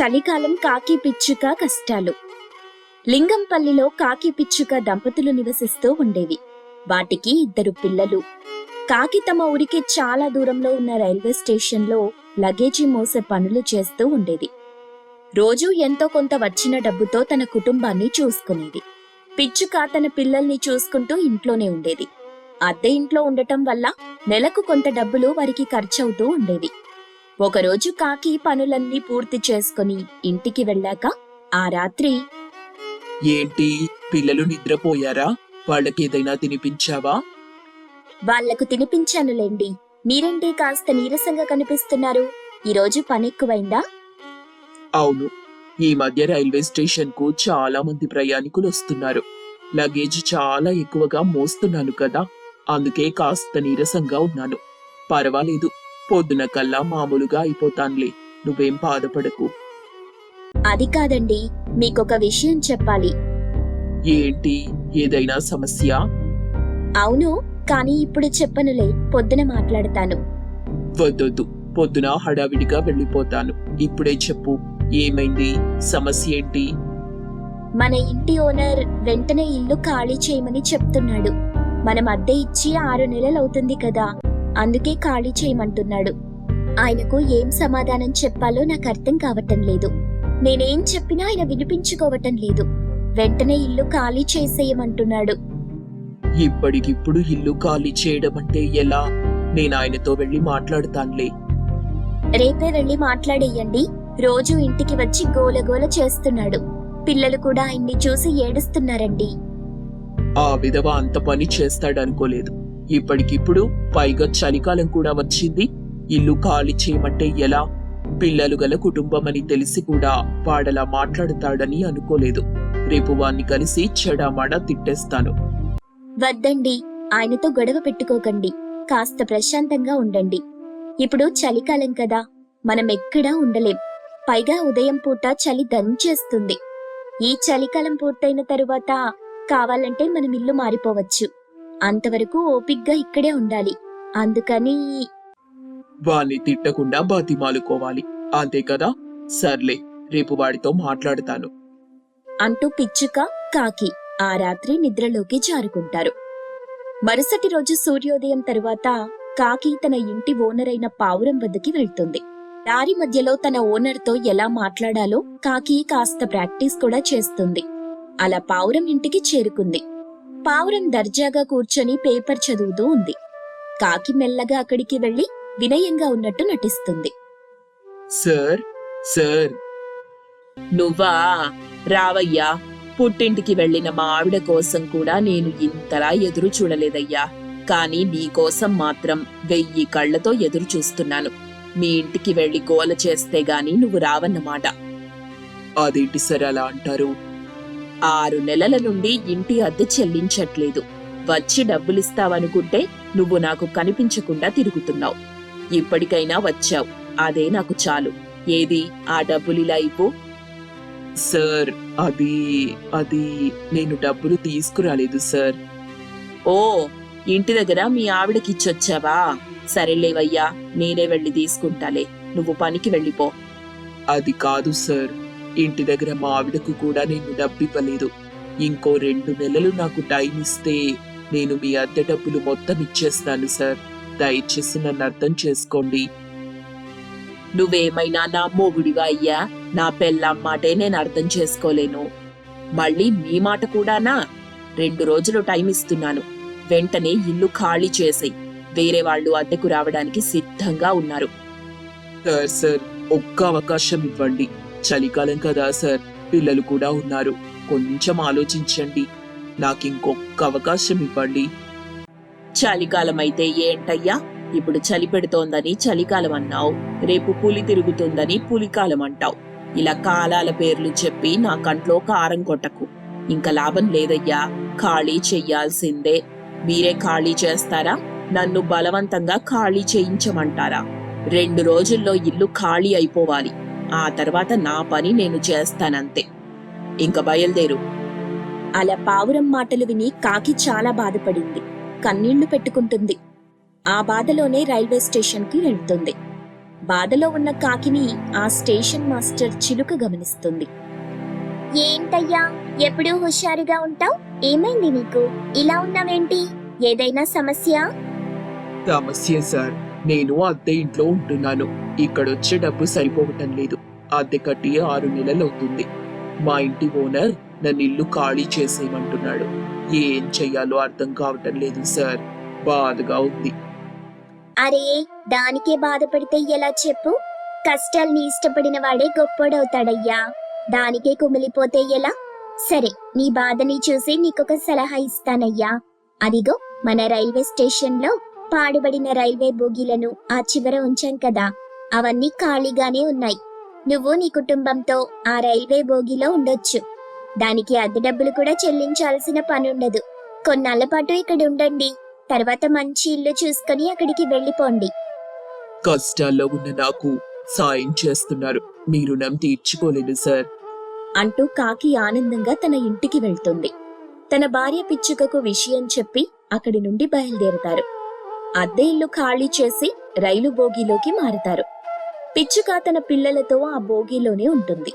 చలికాలం కాకి పిచ్చుక కష్టాలు. లింగంపల్లిలో కాకి పిచ్చుక దంపతులు నివసిస్తూ ఉండేవి. వాటికి ఇద్దరు పిల్లలు. కాకి తమ ఊరికి చాలా దూరంలో ఉన్న రైల్వే స్టేషన్లో లగేజీ మోసే పనులు చేస్తూ ఉండేది. రోజూ ఎంతో కొంత వచ్చిన డబ్బుతో తన కుటుంబాన్ని చూసుకునేది. పిచ్చుక తన పిల్లల్ని చూసుకుంటూ ఇంట్లోనే ఉండేది. అద్దె ఇంట్లో ఉండటం వల్ల నెలకు కొంత డబ్బులు వారికి ఖర్చవుతూ ఉండేవి. ఒకరోజు కాకి పనులన్నీ పూర్తి చేసుకుని ఇంటికి వెళ్ళాక ఆ రాత్రి ఏంటి? పిల్లలు నిద్రపోయారా? వాళ్ళకి ఏదైనా తినిపించావా? వాళ్ళకు తినిపించానులేండి. మీరేంటి కాస్త నీరసంగా కనిపిస్తున్నారు. ఈరోజు పని ఎక్కువైందా? అవును. ఈ మధ్య రైల్వే స్టేషన్కు చాలా మంది ప్రయాణికులు వస్తున్నారు. లగేజ్ చాలా ఎక్కువగా మోస్తున్నాను కదా. అందుకే కాస్త నీరసంగా ఉన్నాను. పర్వాలేదు. పొద్దున కల్లా మామూలుగా అయిపోతానులే. నువ్వేం బాధపడకు. అది కాదండి మీకొక విషయం చెప్పాలి. ఏంటి? ఏదైనా సమస్య? అవును కానీ ఇప్పుడు చెప్పనులే పొద్దున మాట్లాడతాను. వద్దొద్దు పొద్దున హడావిడిగా వెళ్ళిపోతాను. ఇప్పుడే చెప్పు ఏమైంది? సమస్య ఏంటి? మన ఇంటి ఓనర్ వెంటనే ఇల్లు ఖాళీ చేయమని చెప్తున్నాడు. మనం అద్దె ఇచ్చి ఆరు నెలలవుతుంది కదా. అందుకే ఖాళీ చేయమంటున్నాడు. ఆయనకు ఏం సమాధానం చెప్పాలో నాకు అర్థం కావటం లేదు. నేనేం చెప్పినా ఆయన వినిపించుకోవటం లేదు. వెంటనే ఇల్లు ఖాళీ చేసేయమంటున్నాడు. ఇప్పటికిప్పుడు ఇల్లు ఖాళీ చేయడం అంటే ఎలా? నేను ఆయనతో వెళ్ళి మాట్లాడతానులే. రేపే వెళ్ళి మాట్లాడేయండి. రోజు ఇంటికి వచ్చి గోలగోల చేస్తున్నాడు. పిల్లలు కూడా ఆయన్ని చూసి ఏడుస్తున్నారండి. ఆ విధవ అంత పని చేస్తాడనుకోలేదు. ఇప్పటికిప్పుడు పైగా చలికాలం కూడా వచ్చింది. ఇల్లు ఖాళీ చేయమంటే ఎలా? పిల్లలు గల కుటుంబం అని తెలిసి కూడా వాడలా మాట్లాడతాడని అనుకోలేదు. రేపు వాణ్ణి కలిసి చెడామాడా తిట్టేస్తాను. వద్దండి. ఆయనతో గొడవ పెట్టుకోకండి. కాస్త ప్రశాంతంగా ఉండండి. ఇప్పుడు చలికాలం కదా. మనం ఎక్కడా ఉండలేం. పైగా ఉదయం పూట చలి దంచేస్తుంది ఈ చలికాలం పూర్తయిన తరువాత కావాలంటే మనం ఇల్లు మారిపోవచ్చు. అంతవరకు ఓపిగ్గా ఇక్కడే ఉండాలి. అందుకని వాణ్ణి తిట్టకుండా బతిమాలుకోవాలి. అంతే కదా? సర్లే రేపు వాడితో మాట్లాడతాను. అంటూ పిచ్చుక కాకి ఆ రాత్రి నిద్రలోకి జారుకుంటారు. మరుసటి రోజు సూర్యోదయం తరువాత కాకి తన ఇంటి ఓనర్ అయిన పావురం వద్దకి వెళ్తుంది. దారి మధ్యలో తన ఓనర్తో ఎలా మాట్లాడాలో కాకి కాస్త ప్రాక్టీస్ కూడా చేస్తుంది. అలా పావురం ఇంటికి చేరుకుంది. పావురం దర్జాగా కూర్చొని పేపర్ చదువుతూ ఉంది. కాకి మెల్లగా అక్కడికి వెళ్ళి వినయంగా ఉన్నట్టు నటిస్తుంది. Sir sir. నువ్వా? రావయ్యా పుట్టింటికి వెళ్ళిన మా ఆవిడ కోసం కూడా నేను ఇంతలా ఎదురు చూడలేదయ్యా. కానీ నీ కోసం మాత్రం వెయ్యి కళ్ళతో ఎదురు చూస్తున్నాను. మీ ఇంటికి వెళ్ళి గోల చేస్తే గాని నువ్వు రావన్నమాట. అదేంటి సార్ అలా అంటారు? ఆరు నెలల నుండి ఇంటి అద్దె చెల్లించట్లేదు. వచ్చి డబ్బులిస్తావనుకుంటే నువ్వు నాకు కనిపించకుండా తిరుగుతున్నావు. ఇప్పటికైనా వచ్చావు. అదే నాకు చాలు. ఏది? ఆ డబ్బులిలా ఇవ్వు. సార్ అది అది నేను డబ్బులు తీసుకురాలేదు సార్. ఓ ఇంటి దగ్గర మీ ఆవిడకి ఇచ్చొచ్చావా సరేలేవయ్యా నేనే వెళ్ళి తీసుకుంటాలే. నువ్వు పనికి వెళ్ళిపో. అది కాదు సార్. ఇంటి దగ్గర మా ఆవిడకు కూడా నేను డబ్బు ఇవ్వలేదు ఇంకో రెండు నెలలు నాకు టైం ఇస్తే నేను మీ అద్దె డబ్బులు మొత్తం ఇచ్చేస్తాను సార్. దయచేసి నన్ను అర్థం చేసుకోండి. నువ్వేమైనా నా మొగుడివా అయ్యా? నా పెళ్ళాం మాటే నేను అర్థం చేసుకోలేను. మళ్ళీ మీ మాట కూడానా? రెండు రోజులు టైం ఇస్తున్నాను. వెంటనే ఇల్లు ఖాళీ చేసేయ్. వేరే వాళ్ళు అద్దెకు రావడానికి సిద్ధంగా ఉన్నారు. సార్ సార్ ఒక్క అవకాశం ఇవ్వండి. చలికాలం కదా సార్. పిల్లలు కూడా ఉన్నారు. కొంచెం ఆలోచించండి. నాకు ఇంకొక అవకాశం ఇవ్వండి. చలికాలం అయితే ఏంటయ్యా? ఇప్పుడు చలి పెడుతోందని చలికాలం అన్నావు. రేపు పులి తిరుగుతుందని పులికాలం అంటావు. ఇలా కాలాల పేర్లు చెప్పి నా కంట్లో కారం కొట్టకు. ఇంకా లాభం లేదయ్యా. ఖాళీ చెయ్యాల్సిందే మీరే ఖాళీ చేస్తారా? నన్ను బలవంతంగా ఖాళీ చేయించమంటారా? రెండు రోజుల్లో ఇల్లు ఖాళీ అయిపోవాలి. ఆ తర్వాత నా పని నేను చేస్తానంతే. ఇంక బయలుదేరు. అలా పావురం మాటలు విని కాకి చాలా బాధపడింది. కన్నీళ్ళు పెట్టుకుంటుంది. ఆ బాధలోనే రైల్వే స్టేషన్కి వెళ్తుంది. బాధలో ఉన్న కాకిని ఆ స్టేషన్ మాస్టర్ చిలుక గమనిస్తుంది. ఏంటయ్యా ఎప్పుడూ హుషారుగా ఉంటావు? ఏమైంది నీకు? ఇలా ఉన్నావేంటి? ఏదైనా సమస్య? సమస్య సార్. నేను అద్దె ఇంట్లో ఉంటున్నాను. ఇక్కడొచ్చే డబ్బు సరిపోవటం లేదు. అద్దె కట్టి ఆరు నెలలవుతుంది మా ఇంటి ఓనర్ నన్ను ఇల్లు ఖాళీ చేసేయమంటున్నాడు. ఏం చెయ్యాలో అర్థం కావటం లేదు సార్. బాధగా ఉంది. అరే దానికే బాధపడితే ఎలా చెప్పు? కష్టాల్ని ఇష్టపడిన వాడే గొప్పోడవుతాడయ్యా. దానికే కుమిలిపోతే ఎలా? సరే నీ బాధని చూసి నీకొక సలహా ఇస్తానయ్యా. అదిగో మన రైల్వే స్టేషన్లో పాడుబడిన రైల్వే బోగీలను ఆ చివర ఉంచాం కదా. అవన్నీ ఖాళీగానే ఉన్నాయి. నువ్వు నీ కుటుంబంతో ఆ రైల్వే బోగిలో ఉండొచ్చు. దానికి అద్దె డబ్బులు కూడా చెల్లించాల్సిన పనుండదు. కొన్నాళ్ళ పాటు ఇక్కడ ఉండండి. తర్వాత మంచి ఇల్లు చూసుకొని అక్కడికి వెళ్ళిపోండి. కష్టాల్లో ఉన్న నాకు సాయం చేస్తున్నారు. మీ రుణం తీర్చుకోలేను సార్. అంటూ కాకి ఆనందంగా తన ఇంటికి వెళ్తుంది. తన భార్య పిచ్చుకకు విషయం చెప్పి అక్కడి నుండి బయలుదేరుతారు. అద్దె ఇల్లు ఖాళీ చేసి రైలు బోగీలోకి మారుతారు. పిచ్చుక తన పిల్లలతో ఆ బోగీలోనే ఉంటుంది.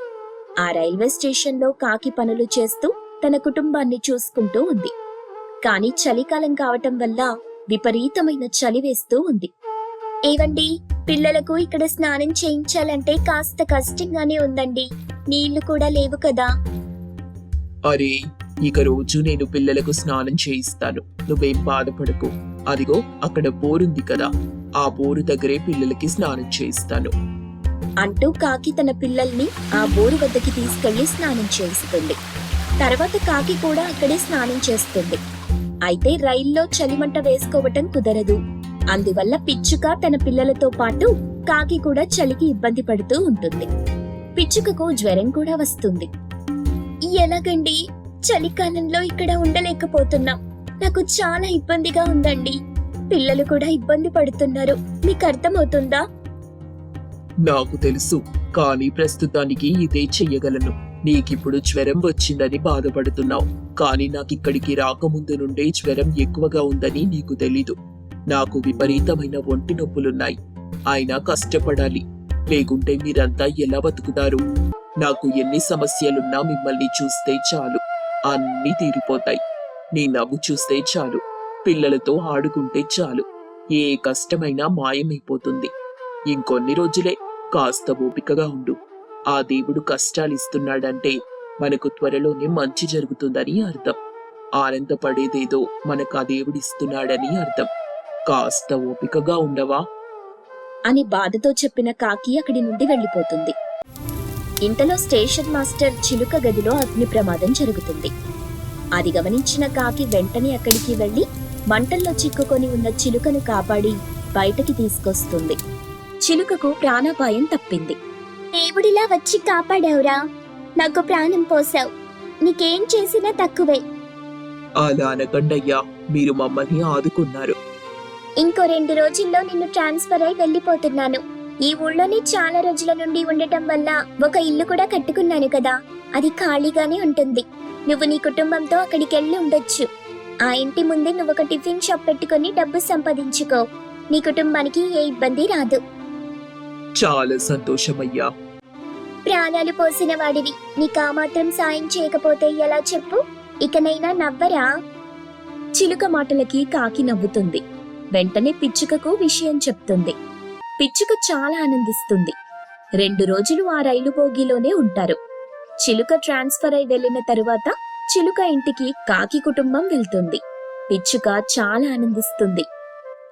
ఆ రైల్వే స్టేషన్లో కాకి పనులు చేస్తూ తన కుటుంబాన్ని చూసుకుంటూ ఉంది. కానీ చలికాలం కావటం వల్ల విపరీతమైన చలి వేస్తూ ఉంది. ఏవండి పిల్లలకు ఇక్కడ స్నానం చేయించాలంటే కాస్త కష్టంగానే ఉందండి. నీళ్ళు కూడా లేవు కదా. అరే ఇక రోజు నేను పిల్లలకు స్నానం చేయిస్తాను. నువ్వేం బాధపడకు. అదిగో అక్కడ బోరుంది కదా. ఆ బోరు దగ్గరే పిల్లలకి స్నానం చేయిస్తాను. అంటూ కాకి తన పిల్లల్ని ఆ బోరు వద్దకి తీసుకెళ్ళి స్నానం చేయిస్తుంది. తర్వాత కాకి కూడా అక్కడే స్నానం చేస్తుంది. అయితే రైల్లో చలిమంట వేసుకోవటం కుదరదు. అందువల్ల పిచ్చుక తన పిల్లలతో పాటు కాకి కూడా చలికి ఇబ్బంది పడుతూ ఉంటుంది. పిచ్చుకకు జ్వరం కూడా వస్తుంది. ఎలాగండి? చలికాలంలో ఇక్కడ ఉండలేకపోతున్నాం. నాకు చాలా ఇబ్బందిగా ఉందండి. పిల్లలు కూడా ఇబ్బంది పడుతున్నారు. మీకు అర్థమవుతుందా? నాకు తెలుసు కానీ ప్రస్తుతానికి ఇదే చెయ్యగలను. నీకిప్పుడు జ్వరం వచ్చిందని బాధపడుతున్నావు కానీ నాకిక్కడికి రాకముందు నుండే జ్వరం ఎక్కువగా ఉందని నీకు తెలీదు. నాకు విపరీతమైన ఒంటి నొప్పులున్నాయి. అయినా కష్టపడాలి. లేకుంటే మీరంతా ఎలా బతుకుతారు? నాకు ఎన్ని సమస్యలున్నా మిమ్మల్ని చూస్తే చాలు. అన్నీ తీరిపోతాయి. నీ నవ్వు చూస్తే చాలు. పిల్లలతో ఆడుకుంటే చాలు. ఏ కష్టమైనా మాయమైపోతుంది. ఇంకొన్ని రోజులే కాస్త ఓపికగా ఉండు. ఆ దేవుడు కష్టాలిస్తున్నాడంటే మనకు త్వరలోనే మంచి జరుగుతుందని అర్థం. ఆనందపడేదేదో మనకు ఆ దేవుడిస్తున్నాడని అర్థం. కాస్త ఓపికగా ఉండవా? అని బాధతో చెప్పిన కాకి అక్కడి నుండి వెళ్ళిపోతుంది. ఇంతలో స్టేషన్ మాస్టర్ చిలుక గదిలో అగ్ని ప్రమాదం జరుగుతుంది. అది గమనించిన కాకి వెంటనే అక్కడికి వెళ్ళి మంటల్లో చిక్కుకొని ఉన్న చిలుకను కాపాడి బయటకి తీసుకొస్తుంది. చిలుకకు ప్రాణాపాయం తప్పింది. దేవుడిలా వచ్చి కాపాడావురా. నాకు ప్రాణం పోసావు. నీకేం చేసినా తక్కువే. అలా అనకండయ్యా మీరు మమ్మల్ని ఆదుకున్నారు. ఇంకో రెండు రోజుల్లో నిన్ను ట్రాన్స్ఫర్ అయి వెళ్ళిపోతున్నాను. ఈ ఊళ్ళోనే చాలా రోజుల నుండి ఉండటం వల్ల ఒక ఇల్లు కూడా కట్టుకున్నాను కదా. అది ఖాళీగానే ఉంటుంది. నువ్వు నీ కుటుంబంతో అక్కడికి వెళ్ళి ఉండొచ్చు. ఆ ఇంటి ముందే నువ్వు ఒక టిఫిన్ షాప్ పెట్టుకొని డబ్బు సంపాదించుకో. నీ కుటుంబానికి ఏ ఇబ్బంది రాదు. చాలా సంతోషమయ్యా. ప్రాణాలు పోసిన వాడివి. నీకు ఆ మాత్రం సాయం చేయకపోతే ఎలా చెప్పు? ఇకనైనా నవ్వరా? చిలుక మాటలకి కాకి నవ్వుతుంది. వెంటనే పిచ్చుకకు విషయం చెప్తుంది. పిచ్చుక చాలా ఆనందిస్తుంది. రెండు రోజులు ఆ రైలు బోగిలోనే ఉంటారు. చిలుక ట్రాన్స్ఫర్ అయి వెళ్ళిన తరువాత చిలుక ఇంటికి కాకి కుటుంబం వెళ్తుంది. పిచ్చుక చాలా ఆనందిస్తుంది.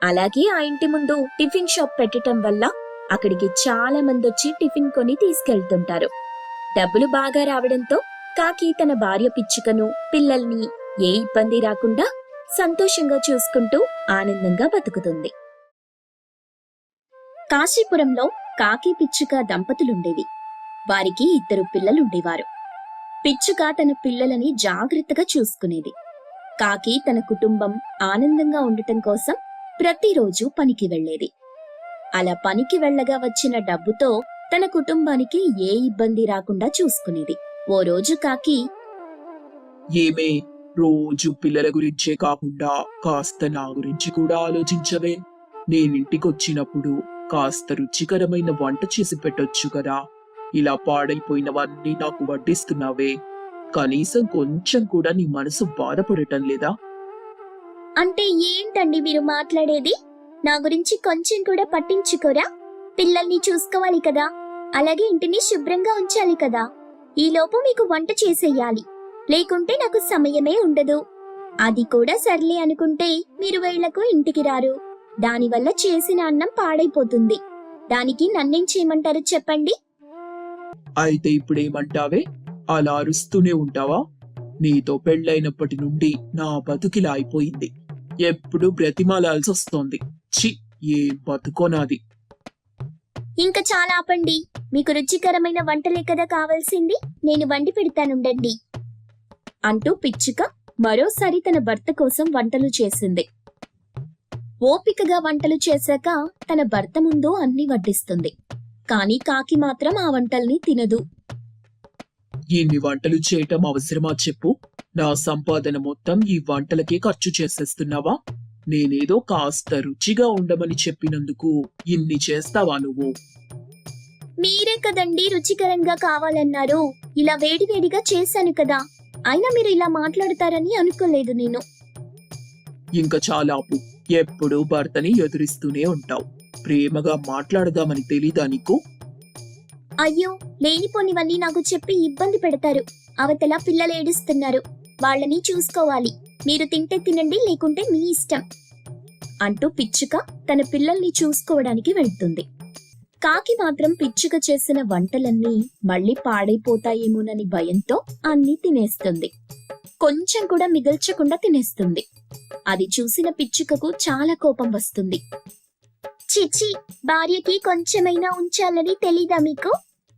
అలాగే ఆ ఇంటి ముందు టిఫిన్ షాప్ పెట్టడం వల్ల అక్కడికి చాలా మంది వచ్చి టిఫిన్ కొని తీసుకెళ్తుంటారు. డబ్బులు బాగా రావడంతో కాకి తన భార్య పిచ్చుకను పిల్లల్ని ఏ ఇబ్బంది రాకుండా సంతోషంగా చూసుకుంటూ ఆనందంగా బతుకుతుంది. కాశీపురంలో కాకి పిచ్చుక దంపతులుండేవి. వారికి ఇద్దరు పిల్లలుండేవారు. పిచ్చుక తన పిల్లలని జాగ్రత్తగా చూసుకునేది. కాకి తన కుటుంబం ఆనందంగా ఉండటం కోసం ప్రతిరోజు పనికి వెళ్ళేది. అలా పనికి వెళ్ళగా వచ్చిన డబ్బుతో తన కుటుంబానికి ఏ ఇబ్బంది రాకుండా చూసుకునేది. ఓ రోజు కాకి ఏమే రోజు పిల్లల గురించే కాకుండా కాస్త నా గురించి కూడా ఆలోచించవే. నేనింటికొచ్చినప్పుడు కాస్త రుచికరమైన వంట చేసి పెట్టొచ్చు కదా. ఇలా పాడైపోయినవన్నీ నాకు వడ్డిస్తున్నావే. కనీసం కొంచెం కూడా నీ మనసు బాధపడటం లేదా? అంటే ఏంటండి మీరు మాట్లాడేది? నా గురించి కొంచెం కూడా పట్టించుకోరా? పిల్లల్ని చూసుకోవాలి కదా. అలాగే ఇంటిని శుభ్రంగా ఉంచాలి కదా. ఈ లోపు మీకు వంట చేసేయాలి. లేకుంటే నాకు సమయమే ఉండదు. అది కూడా సర్లే అనుకుంటే మీరు వేళ్ళకు ఇంటికి రారు. దానివల్ల చేసిన అన్నం పాడైపోతుంది. దానికి నన్నేం చేయమంటారు చెప్పండి? అయితే ఇప్పుడేమంటావే? అలా అరుస్తూనే ఉంటావా? నీతో పెళ్ళైనప్పటి నుండి నా బతుకిలా అయిపోయింది. ఎప్పుడు బ్రతిమాలాల్సి వస్తోంది చి ఏం బతుకోనాది ఇంకా చాలా ఆపండి. మీకు రుచికరమైన వంటలే కదా కావాల్సింది? నేను వండి పెడతానుండండి. అంటూ పిచ్చుక మరోసారి తన భర్త కోసం వంటలు చేసింది. ఓపికగా వంటలు చేశాక తన భర్త ముందు అన్ని వడ్డిస్తుంది. కానీ కాకి మాత్రం ఆ వంటల్ని తినదు. ఇన్ని వంటలు చేయటం అవసరమా చెప్పు? నా సంపాదన మొత్తం ఈ వంటలకే ఖర్చు చేసేస్తున్నావా? నేనేదో కాస్త రుచిగా ఉండమని చెప్పినందుకు ఇన్ని చేస్తావా నువ్వు? మీరే కదండి రుచికరంగా కావాలన్నారు. ఇలా వేడివేడిగా చేశాను కదా. అయినా మీరు ఇలా మాట్లాడతారని అనుకోలేదు నేను. ఇంకా చాలా ఆపు ఎప్పుడూ భర్తని ఎదురిస్తూనే ఉంటావు. ప్రేమగా మాట్లాడదామని తెలీదా నీకు? అయ్యో లేనిపోనివన్నీ నాకు చెప్పి ఇబ్బంది పెడతారు. అవతల పిల్లలు ఏడుస్తున్నారు. వాళ్ళని చూసుకోవాలి. మీరు తింటే తినండి లేకుంటే మీ ఇష్టం. అంటూ పిచ్చుక తన పిల్లల్ని చూసుకోవడానికి వెళ్తుంది. కాకి మాత్రం పిచ్చుక చేసిన వంటలన్నీ మళ్ళీ పాడైపోతాయేమోనని భయంతో అన్నీ తినేస్తుంది. కొంచెం కూడా మిగల్చకుండా తినేస్తుంది. అది చూసిన పిచ్చుకకు చాలా కోపం వస్తుంది. చిచి భార్యకి కొంచెమైనా ఉంచాలని తెలీదా మీకు?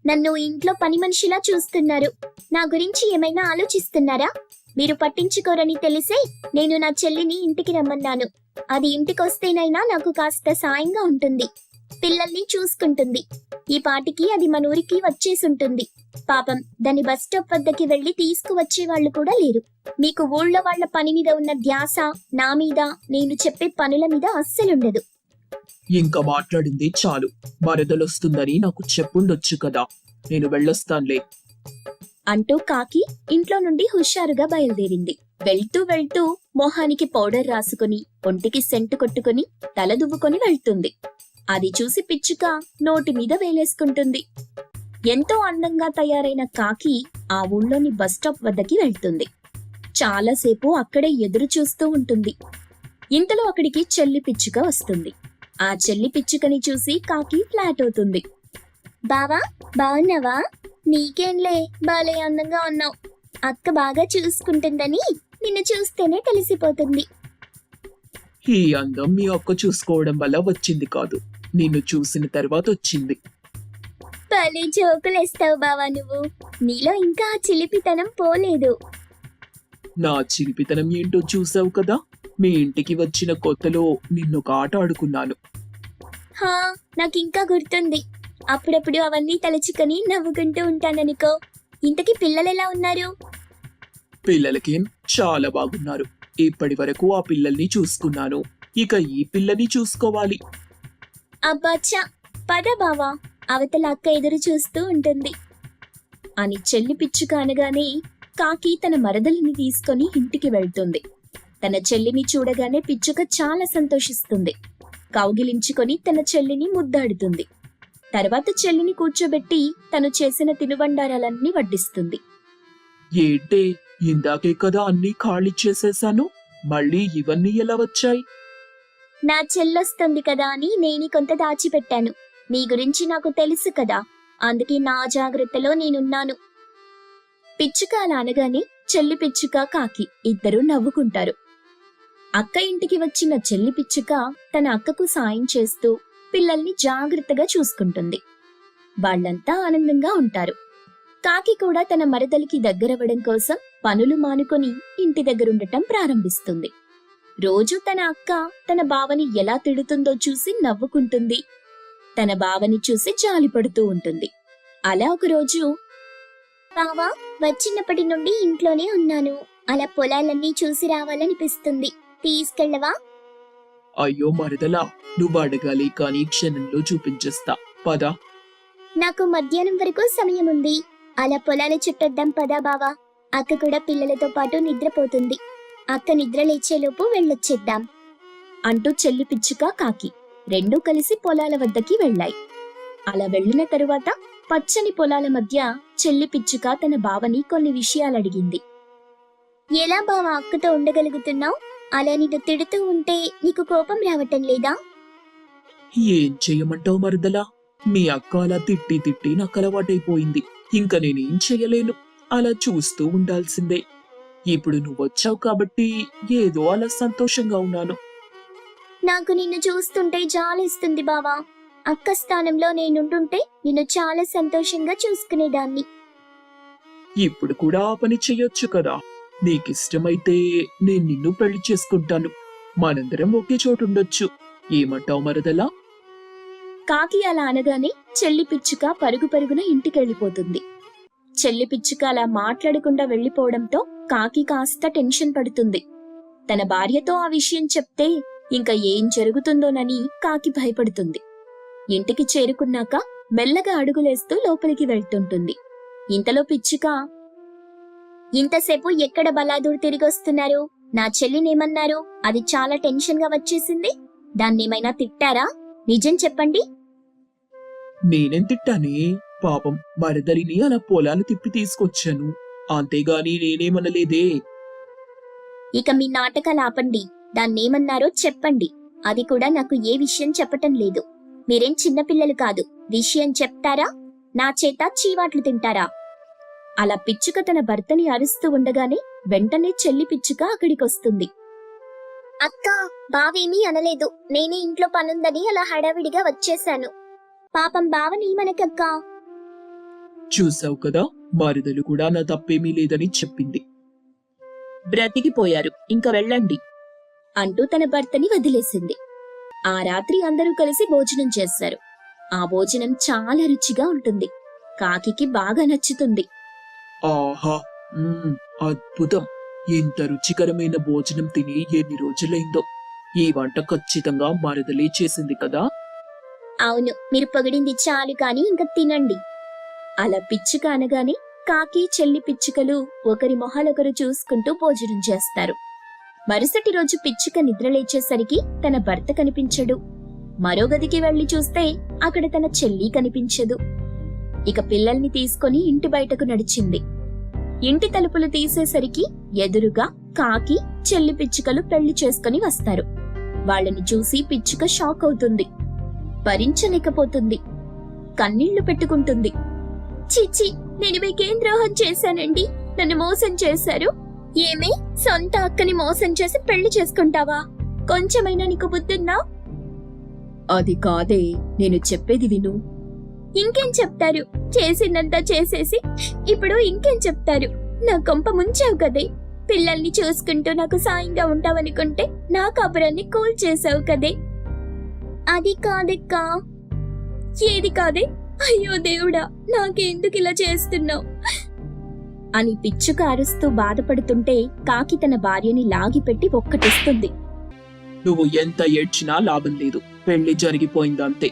నన్ను ఇంట్లో పని మనిషిలా చూస్తున్నారు. నా గురించి ఏమైనా ఆలోచిస్తున్నారా? మీరు పట్టించుకోరని తెలిసే నేను నా చెల్లిని ఇంటికి రమ్మన్నాను. అది ఇంటికొస్తేనైనా నాకు కాస్త సాయంగా ఉంటుంది. పిల్లల్ని చూసుకుంటుంది. ఈ పాటికి అది మన ఊరికి వచ్చేసుంటుంది. పాపం దాని బస్ స్టాప్ వద్దకి వెళ్ళి తీసుకువచ్చే వాళ్ళు కూడా లేరు. మీకు ఊళ్ళో వాళ్ళ పని మీద ఉన్న ధ్యాస నా మీద నేను చెప్పే పనుల మీద అస్సలుండదు. ఇంకా మాట్లాడింది చాలు. వరదలొస్తుందని నాకు చెప్పుండొచ్చు కదా. నేను వెళ్ళొస్తాన్లే. అంటూ కాకి ఇంట్లో నుండి హుషారుగా బయలుదేరింది. వెళ్తూ వెళ్తూ మొహానికి పౌడర్ రాసుకుని ఒంటికి సెంటు కొట్టుకుని తల దువ్వుకొని వెళ్తుంది. అది చూసి పిచ్చుక నోటి మీద వేలేసుకుంటుంది. ఎంతో అందంగా తయారైన కాకి ఆ ఊళ్ళోని బస్ స్టాప్ వద్దకి వెళ్తుంది. చాలాసేపు అక్కడే ఎదురు చూస్తూ ఉంటుంది. ఇంతలో అక్కడికి చెల్లి పిచ్చుక వస్తుంది. ఆ చెల్లి పిచ్చుకని చూసి కాకి ఫ్లాట్ అవుతుంది. బావా బాగున్నావా నీకేంలే బాలే అందంగా ఉన్నావు. అక్క బాగా చూసుకుంటుందని నిన్ను చూస్తేనే తెలిసిపోతుంది. ఈ అందం మీ అక్క చూసుకోవడం వల్ల వచ్చింది కాదు. నిన్ను చూసిన తర్వాత వచ్చింది. భలే జోకులేస్తావు బావా నువ్వు. నీలో ఇంకా ఆ చిలిపితనం పోలేదు. నా చిలిపితనం ఏంటో చూసావు కదా? మీ ఇంటికి వచ్చిన కొత్తలో నిన్నొక ఆట ఆడుకున్నాను. హా నాకింకా గుర్తుంది. అప్పుడప్పుడు అవన్నీ తలుచుకొని నవ్వుకుంటూ ఉంటాననుకో. ఇంతకీ పిల్లలు ఎలా ఉన్నారు? పిల్లలకేం చాలా బాగున్నారు. ఇప్పటి వరకు ఆ పిల్లల్ని చూసుకున్నాను. ఇక ఈ పిల్లని చూసుకోవాలి. అబ్బాచ్చా పద బావా అవతల అక్క ఎదురు చూస్తూ ఉంటుంది. అని చెల్లి పిచ్చుక అనగానే కాకి తన మరదలిని తీసుకొని ఇంటికి వెళ్తుంది. తన చెల్లిని చూడగానే పిచ్చుక చాలా సంతోషిస్తుంది. కౌగిలించుకొని తన చెల్లిని ముద్దాడుతుంది. తర్వాత చెల్లిని కూర్చోబెట్టి తను చేసిన తినుబండారాలన్నీ వడ్డిస్తుంది. ఏంటే ఇందాకే కదా అన్నీ ఖాళీ చేసేశాను మళ్ళీ ఇవన్నీ ఎలా వచ్చాయి? నా చెల్లొస్తుంది కదా అని నేను కొంత దాచిపెట్టాను. నీ గురించి నాకు తెలుసు కదా. అందుకే నా జాగ్రత్తలో నేనున్నాను. పిచ్చుక అలా అనగానే చెల్లి పిచ్చుక కాకి ఇద్దరూ నవ్వుకుంటారు. అక్క ఇంటికి వచ్చిన చెల్లి పిచ్చుక తన అక్కకు సాయం చేస్తూ పిల్లల్ని జాగ్రత్తగా చూసుకుంటుంది. వాళ్ళంతా ఆనందంగా ఉంటారు. కాకి కూడా తన మరదలికి దగ్గరవ్వడం కోసం పనులు మానుకొని ఇంటి దగ్గరుండటం ప్రారంభిస్తుంది. రోజు తన అక్క తన బావని ఎలా తిడుతుందో చూసి నవ్వుకుంటుంది. తన బావని చూసి జాలిపడుతూ ఉంటుంది. అలా ఒకరోజు బావా వచ్చినప్పటి నుండి ఇంట్లోనే ఉన్నాను. అలా పొలాలన్నీ చూసి రావాలనిపిస్తుంది. తీసుకెళ్ళవా? అయ్యో మరదలా నువ్వు అడగాలి కానీ క్షణంలో చూపించేస్తా. పద. నాకు మధ్యాహ్నం వరకు సమయం ఉంది అలా పొలాలు చుట్టొద్దాం పదా బావా. అక్క కూడా పిల్లలతో పాటు నిద్రపోతుంది. అక్క నిద్ర లేచేలోపు వెళ్ళొచ్చేద్దాం. అంటూ చెల్లి పిచ్చుక కాకి రెండూ కలిసి పొలాల వద్దకి వెళ్ళాయి. అలా వెళ్ళిన తరువాత పచ్చని పొలాల మధ్య చెల్లి పిచ్చుక తన బావని కొన్ని విషయాలు అడిగింది ఎలా బావా అక్కతో ఉండగలుగుతున్నావు? అలా నిన్ను తిడుతూ ఉంటే నీకు కోపం రావటం లేదా? ఏం చెయ్యమంటావు మరదలా? మీ అక్క అలా తిట్టి తిట్టి నాకు అలవాటైపోయింది. ఇంకా నేనేం చెయ్యలేను అలా చూస్తూ ఉండాల్సిందే. ఇప్పుడు నువ్వు వచ్చావు కాబట్టి ఏదో అలా సంతోషంగా ఉన్నాను. నాకు నిన్ను చూస్తుంటే జాలేస్తుంది బావా. అక్క స్థానంలో నేనుంటుంటే నిన్ను చాలా సంతోషంగా చూసుకునేదాన్ని. ఇప్పుడు కూడా ఆ పని చెయ్యొచ్చు కదా? నీకిష్టమైతే నేను నిన్ను పెళ్ళి చేసుకుంటాను. మనందరం ఒకే చోటుండొచ్చు ఏమంటావు మరదలా? కాకి అలా అనగానే చెల్లి పిచ్చుక పరుగు పరుగున ఇంటికెళ్ళిపోతుంది. చెల్లి పిచ్చుక అలా మాట్లాడకుండా వెళ్ళిపోవడంతో కాకి కాస్త టెన్షన్ పడుతుంది. తన భార్యతో ఆ విషయం చెప్తే ఇంకా ఏం జరుగుతుందోనని కాకి భయపడుతుంది. ఇంటికి చేరుకున్నాక మెల్లగా అడుగులేస్తూ లోపలికి వెళ్తుంటుంది. ఇంతలో పిచ్చుక ఇంతసేపు ఎక్కడ బలాదూర్ తిరిగి వస్తున్నారు నా చెల్లినేమన్నారు? అది చాలా టెన్షన్గా వచ్చేసింది. దాన్నేమైనా తిట్టారా? నిజం చెప్పండి. నేనేం తిట్టానే? పాపం మరదలిని అలా పొలాలు తిప్పి తీసుకొచ్చాను. అంతేగాని నేనేమనలేదే. ఇక మీ నాటకాలు ఆపండి. దాన్నేమన్నారో చెప్పండి. అది కూడా నాకు ఏ విషయం చెప్పటం లేదు. మీరేం చిన్నపిల్లలు కాదు. విషయం చెప్తారా? నా చేత చీవాట్లు తింటారా? అలా పిచ్చుక తన భర్తని అరుస్తూ ఉండగానే వెంటనే చెల్లి పిచ్చుక అక్కడికొస్తుంది. అక్క బావేమీ అనలేదు. నేనే ఇంట్లో పనుందని అలా హడావిడిగా వచ్చేశాను. పాపం బావని మనకక్క? చూసావు కదా మరదలు కూడా నా తప్పేమీ లేదని చెప్పింది. బ్రతికిపోయారు ఇంకా వెళ్ళండి. అంటూ తన భర్తని వదిలేసింది. ఆ రాత్రి అందరూ కలిసి భోజనం చేశారు. ఆ భోజనం చాలా రుచిగా ఉంటుంది. కాకికి బాగా నచ్చుతుంది. ఆహా. అద్భుతం. ఇంత రుచికరమైన భోజనం తిని ఎన్ని రోజులైందో. ఈ వంట ఖచ్చితంగా మరదలే చేసింది కదా? అవును మీరు పొగిడింది చాలు కాని ఇంకా తినండి. అలా పిచ్చుక అనగానే కాకి చెల్లి పిచ్చుకలు ఒకరి మొహాలొకరు చూసుకుంటూ భోజనం చేస్తారు. మరుసటి రోజు పిచ్చుక నిద్రలేచేసరికి తన భర్త కనిపించడు. మరో గదికి వెళ్ళి చూస్తే అక్కడ తన చెల్లి కనిపించదు. ఇక పిల్లల్ని తీసుకొని ఇంటి బయటకు నడిచింది. ఇంటి తలుపులు తీసేసరికి ఎదురుగా కాకి చెల్లి పిచ్చుకలు పెళ్ళి చేసుకుని వస్తారు. వాళ్ళని చూసి పిచ్చుక షాక్ అవుతుంది. భరించలేకపోతుంది. కన్నీళ్ళు పెట్టుకుంటుంది. చిచ్చి నేను మీకేం ద్రోహం చేశానండి? నన్ను మోసం చేశారు? ఏమే? సొంత అక్కని మోసం చేసి పెళ్ళి చేసుకుంటావా? కొంచెమైనా నీకు బుద్ధున్నా అది కాదే నేను చెప్పేది విను. ఇంకేం చెప్తారు? చేసిందంతా చేసేసి ఇప్పుడు ఇంకేం చెప్తారు? నా కొంప ముంచావు కదే. పిల్లల్ని చూసుకుంటూ నాకు సాయంగా ఉంటావనుకుంటే నా కబురాన్ని కూల్ చేసావు కదే. అది కాదక్కా. ఏది కాదే? అయ్యో దేవుడా నాకెందుకు ఇలా చేస్తున్నావు? అని పిచ్చుక అరుస్తూ బాధపడుతుంటే కాకి తన భార్యని లాగిపెట్టి ఒక్కటిస్తుంది. నువ్వు ఎంత ఏడ్చినా లాభం లేదు. పెళ్ళి జరిగిపోయిందంతే.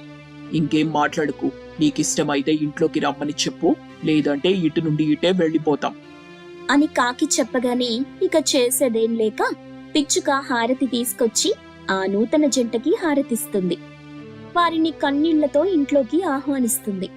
ఇంకేం మాట్లాడుకు? నీకిష్టమైతే ఇంట్లోకి రమ్మని చెప్పు లేదంటే ఇటు నుండి ఇటే వెళ్ళిపోతాం. అని కాకి చెప్పగానే ఇక చేసేదేం లేక పిచ్చుక హారతి తీసుకొచ్చి ఆ నూతన జంటకి హారతిస్తుంది. వారిని కన్నీళ్ళతో ఇంట్లోకి ఆహ్వానిస్తుంది.